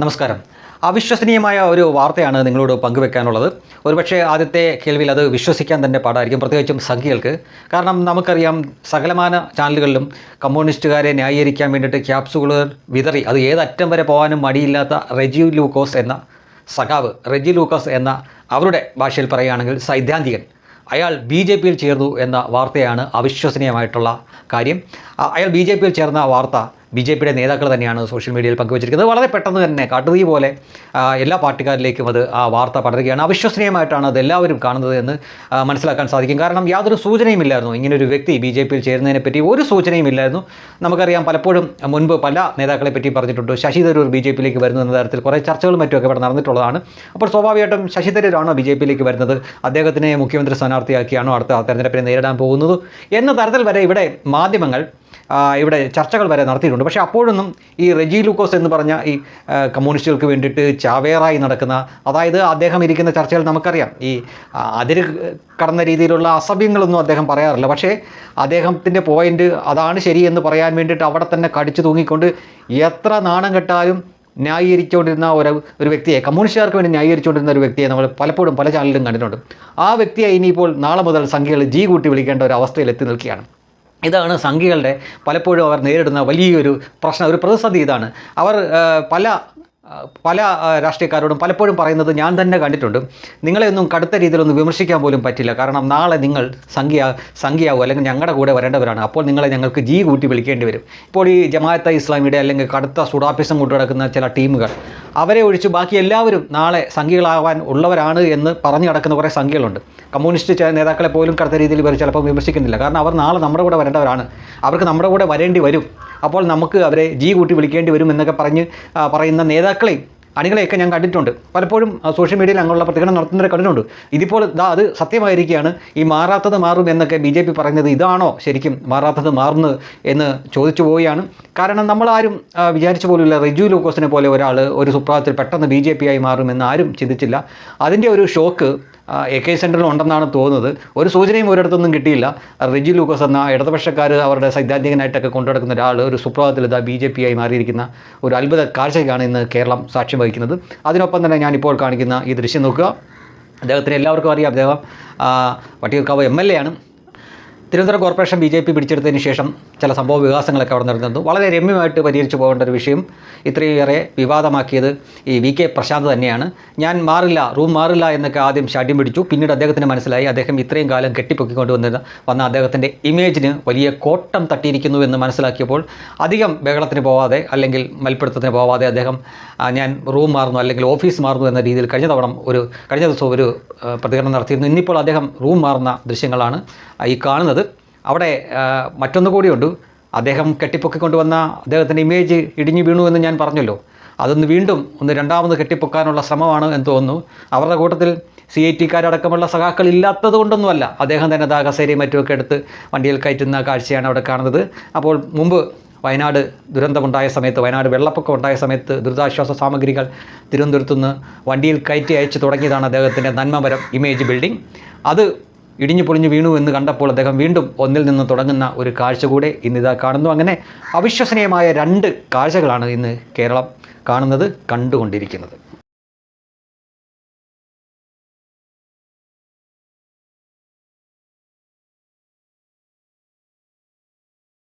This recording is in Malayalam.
നമസ്കാരം. അവിശ്വസനീയമായ ഒരു വാർത്തയാണ് നിങ്ങളോട് പങ്കുവെക്കാനുള്ളത്. ഒരുപക്ഷെ ആദ്യത്തെ കേൾവിയിൽ അത് വിശ്വസിക്കാൻ തന്നെ പാടായിരിക്കും പ്രത്യേകിച്ചും സംഖ്യകൾക്ക് കാരണം നമുക്കറിയാം സകലമാന ചാനലുകളിലും കമ്മ്യൂണിസ്റ്റുകാരെ ന്യായീകരിക്കാൻ വേണ്ടിയിട്ട് ക്യാപ്സുകൾ വിതറി അത് ഏതറ്റം വരെ പോകാനും മടിയില്ലാത്ത റെജി ലൂക്കോസ് എന്ന സഖാവ് റെജി ലൂക്കോസ് എന്ന അവരുടെ ഭാഷയിൽ പറയുകയാണെങ്കിൽ സൈദ്ധാന്തികൻ. അയാൾ ബി ജെ പിയിൽ ചേർന്നു എന്ന വാർത്തയാണ് അവിശ്വസനീയമായിട്ടുള്ള കാര്യം. അയാൾ ബി ജെ പിയിൽ ചേർന്ന വാർത്ത ബി ജെ പിയുടെ നേതാക്കൾ തന്നെയാണ് സോഷ്യൽ മീഡിയയിൽ പങ്കുവച്ചിരിക്കുന്നത്. വളരെ പെട്ടെന്ന് തന്നെ കാട്ടുതീ പോലെ എല്ലാ പാർട്ടിക്കാരിലേക്കും അത് ആ വാർത്ത പടരുകയാണ്. അവിശ്വസനീയമായിട്ടാണ് അത് എല്ലാവരും കാണുന്നത് എന്ന് മനസ്സിലാക്കാൻ സാധിക്കും. കാരണം യാതൊരു സൂചനയും ഇല്ലായിരുന്നു ഇങ്ങനൊരു വ്യക്തി ബി ജെ പിയിൽ ചേരുന്നതിനെ പറ്റി ഒരു സൂചനയും ഇല്ലായിരുന്നു നമുക്കറിയാം പലപ്പോഴും മുൻപ് പല നേതാക്കളെ പറ്റി പറഞ്ഞിട്ടുണ്ട്. ശശി തരൂർ ബി ജെ പിയിലേക്ക് വരുന്നു എന്ന തരത്തിൽ കുറേ ചർച്ചകളും മറ്റുമൊക്കെ ഇവിടെ നടന്നിട്ടുള്ളതാണ്. അപ്പോൾ സ്വാഭാവികമായിട്ടും ശശി തരൂരാണോ ബി ജെ പിയിലേക്ക് വരുന്നത്? അദ്ദേഹത്തിനെ മുഖ്യമന്ത്രി സ്ഥാനാർത്ഥിയാക്കിയാണോ അടുത്ത തെരഞ്ഞെടുപ്പിനെ നേരിടാൻ പോകുന്നത്? എന്ന തരത്തിൽ വരെ ഇവിടെ മാധ്യമങ്ങൾ ഇവിടെ ചർച്ചകൾ വരെ നടത്തിയിട്ടുണ്ട്. പക്ഷേ അപ്പോഴൊന്നും ഈ റെജി ലൂക്കോസ് എന്ന് പറഞ്ഞ ഈ കമ്മ്യൂണിസ്റ്റുകൾക്ക് വേണ്ടിയിട്ട് ചാവേറായി നടക്കുന്ന അതായത് അദ്ദേഹം ഇരിക്കുന്ന ചർച്ചകൾ നമുക്കറിയാം. ഈ അതിര് കടന്ന രീതിയിലുള്ള അസഭ്യങ്ങളൊന്നും അദ്ദേഹം പറയാറില്ല. പക്ഷേ അദ്ദേഹത്തിന്റെ പോയിന്റ് അതാണ് ശരിയെന്ന് പറയാൻ വേണ്ടിയിട്ട് അവിടെ തന്നെ കടിച്ചു തൂങ്ങിക്കൊണ്ട് എത്ര നാണം കെട്ടാലും ന്യായീകരിച്ചുകൊണ്ടിരുന്ന ഒരു ഒരു വ്യക്തിയെ കമ്മ്യൂണിസ്റ്റുകാർക്ക് വേണ്ടി ന്യായീകരിച്ചുകൊണ്ടിരുന്ന ഒരു വ്യക്തിയെ നമ്മൾ പലപ്പോഴും പല ചാനലിലും കണ്ടിട്ടുണ്ട്. ആ വ്യക്തിയെ ഇനിയിപ്പോൾ നാളെ മുതൽ സംഖ്യകൾ ജി കൂട്ടി വിളിക്കേണ്ട ഒരു അവസ്ഥയിൽ എത്തി നിൽക്കുകയാണ്. ഇതാണ് സംഘികളുടെ പലപ്പോഴും അവർ നേരിടുന്ന വലിയൊരു പ്രശ്നം ഒരു പ്രതിസന്ധി ഇതാണ്. അവർ പല പല രാഷ്ട്രീയക്കാരോടും പലപ്പോഴും പറയുന്നത് ഞാൻ തന്നെ കണ്ടിട്ടുണ്ട്. നിങ്ങളെ ഒന്നും കടുത്ത രീതിയിലൊന്നും വിമർശിക്കാൻ പോലും പറ്റില്ല. കാരണം നാളെ നിങ്ങൾ സംഖ്യ സംഖ്യയാവും അല്ലെങ്കിൽ ഞങ്ങളുടെ കൂടെ വരേണ്ടവരാണ്. അപ്പോൾ നിങ്ങളെ ഞങ്ങൾക്ക് ജി കൂട്ടി വിളിക്കേണ്ടി വരും. ഇപ്പോൾ ഈ ജമാഅത്ത ഇസ്ലാമിയുടെ അല്ലെങ്കിൽ കടുത്ത സുഡാപ്പിസം കൊണ്ടു നടക്കുന്ന ചില ടീമുകൾ അവരെ ഒഴിച്ച് ബാക്കി എല്ലാവരും നാളെ സംഖ്യകളാവാൻ ഉള്ളവരാണ് എന്ന് പറഞ്ഞു നടക്കുന്ന കുറേ സംഖ്യകളുണ്ട്. കമ്മ്യൂണിസ്റ്റ് ചില നേതാക്കളെ പോലും കടുത്ത രീതിയിൽ ഇവർ ചിലപ്പോൾ വിമർശിക്കുന്നില്ല. കാരണം അവർ നാളെ നമ്മുടെ കൂടെ വരേണ്ടവരാണ്. അവർക്ക് നമ്മുടെ കൂടെ വരേണ്ടി വരും. അപ്പോൾ നമുക്ക് അവരെ ജി കൂട്ടി വിളിക്കേണ്ടി വരും എന്നൊക്കെ പറഞ്ഞ് പറയുന്ന നേതാക്കളെയും അണികളെയൊക്കെ ഞാൻ കണ്ടിട്ടുണ്ട്. പലപ്പോഴും സോഷ്യൽ മീഡിയയിൽ അങ്ങനെയുള്ള പ്രതികരണം നടത്തുന്നവരെ കണ്ടിട്ടുണ്ട്. ഇതിപ്പോൾ ഇതാ അത് സത്യമായിരിക്കുകയാണ്. ഈ മാറാത്തത് മാറും എന്നൊക്കെ ബി ജെ പി പറയുന്നത് ഇതാണോ ശരിക്കും മാറാത്തത് മാറുന്നത് എന്ന് ചോദിച്ചു പോവുകയാണ്. കാരണം നമ്മളാരും വിചാരിച്ചു പോലുമില്ല റിജു ലൂക്കോസിനെ പോലെ ഒരാൾ ഒരു സുപ്രഭാതത്തിൽ പെട്ടെന്ന് ബി ജെ പി ആയി മാറുമെന്ന് ആരും ചിന്തിച്ചില്ല. അതിന്റെ ഒരു ഷോക്ക് എ കെ സെന്ററിലുണ്ടെന്നാണ് തോന്നുന്നത്. ഒരു സൂചനയും ഒരിടത്തൊന്നും കിട്ടിയില്ല. റിജി ലൂക്കോസ് എന്ന ഇടതുപക്ഷക്കാർ അവരുടെ സൈദ്ധാന്തികനായിട്ടൊക്കെ കൊണ്ടുനടക്കുന്ന ഒരാൾ ഒരു സുപ്രഭാതത്തിൽ ഇതാ ബി ജെ പി ആയി മാറിയിരിക്കുന്ന ഒരു അത്ഭുത കാഴ്ചയ്ക്കാണ് ഇന്ന് കേരളം സാക്ഷ്യം വഹിക്കുന്നത്. അതിനൊപ്പം തന്നെ ഞാനിപ്പോൾ കാണിക്കുന്ന ഈ ദൃശ്യം നോക്കുക. അദ്ദേഹത്തിന് എല്ലാവർക്കും അറിയാം. അദ്ദേഹം വട്ടിയൂർക്കാവ് എം എൽ എ ആണ്. Thiruvananthapuram corporation B J P പിടിച്ചെടുത്തതിന് ശേഷം ചില സംഭവ വികാസങ്ങളൊക്കെ അവിടെ നടന്നിരുന്നു. വളരെ രമ്യമായിട്ട് പരിഹരിച്ചു പോകേണ്ട ഒരു വിഷയം ഇത്രയേറെ വിവാദമാക്കിയത് ഈ വി കെ പ്രശാന്ത് തന്നെയാണ്. ഞാൻ മാറില്ല റൂം മാറില്ല എന്നൊക്കെ ആദ്യം ശാഠ്യം പിടിച്ചു. പിന്നീട് അദ്ദേഹത്തിന് മനസ്സിലായി അദ്ദേഹം ഇത്രയും കാലം കെട്ടിപ്പൊക്കിക്കൊണ്ട് വന്നിരുന്ന വന്ന അദ്ദേഹത്തിന്റെ ഇമേജിന് വലിയ കോട്ടം തട്ടിയിരിക്കുന്നു എന്ന് മനസ്സിലാക്കിയപ്പോൾ അധികം ബഹളത്തിന് പോവാതെ അല്ലെങ്കിൽ മൽപ്പിടുത്തത്തിന് പോവാതെ അദ്ദേഹം ഞാൻ റൂം മാറുന്നു അല്ലെങ്കിൽ ഓഫീസ് മാറുന്നു എന്ന രീതിയിൽ കഴിഞ്ഞ തവണ ഒരു കഴിഞ്ഞ ദിവസം ഒരു പ്രതികരണം നടത്തിയിരുന്നു. ഇന്നിപ്പോൾ അദ്ദേഹം റൂം മാറുന്ന ദൃശ്യങ്ങളാണ് ഈ കാണുന്നത്. അവിടെ മറ്റൊന്ന് കൂടിയുണ്ട്. അദ്ദേഹം കെട്ടിപ്പൊക്കിക്കൊണ്ടുവന്ന അദ്ദേഹത്തിന്റെ ഇമേജ് ഇടിഞ്ഞു വീണു എന്ന് ഞാൻ പറഞ്ഞല്ലോ. അതൊന്ന് വീണ്ടും ഒന്ന് രണ്ടാമത് കെട്ടിപ്പൊക്കാനുള്ള ശ്രമമാണ് എന്ന് തോന്നുന്നു. അവരുടെ കൂട്ടത്തിൽ സി ഐ ടിക്കാരടക്കമുള്ള സഖാക്കൾ ഇല്ലാത്തത് കൊണ്ടൊന്നുമല്ല അദ്ദേഹം തന്നെ ദാഗസേരി മറ്റുമൊക്കെ എടുത്ത് വണ്ടിയിൽ കയറ്റുന്ന കാഴ്ചയാണ് അവിടെ കാണുന്നത്. അപ്പോൾ മുമ്പ് വയനാട് ദുരന്തമുണ്ടായ സമയത്ത് വയനാട് വെള്ളപ്പൊക്കം ഉണ്ടായ സമയത്ത് ദുരിതാശ്വാസ സാമഗ്രികൾ തിരുവനന്തപുരത്തുനിന്ന് വണ്ടിയിൽ കയറ്റി അയച്ച് തുടങ്ങിയതാണ് അദ്ദേഹത്തിന്റെ നന്മമരം ഇമേജ് ബിൽഡിംഗ് അത് ഇടിഞ്ഞു പൊളിഞ്ഞു വീണു എന്ന് കണ്ടപ്പോൾ അദ്ദേഹം വീണ്ടും ഒന്നിൽ നിന്ന് തുടങ്ങുന്ന ഒരു കാഴ്ച കൂടെ ഇന്നിതാ കാണുന്നു. അങ്ങനെ അവിശ്വസനീയമായ രണ്ട് കാഴ്ചകളാണ് ഇന്ന് കേരളം കാണുന്നത് കണ്ടുകൊണ്ടിരിക്കുന്നത്.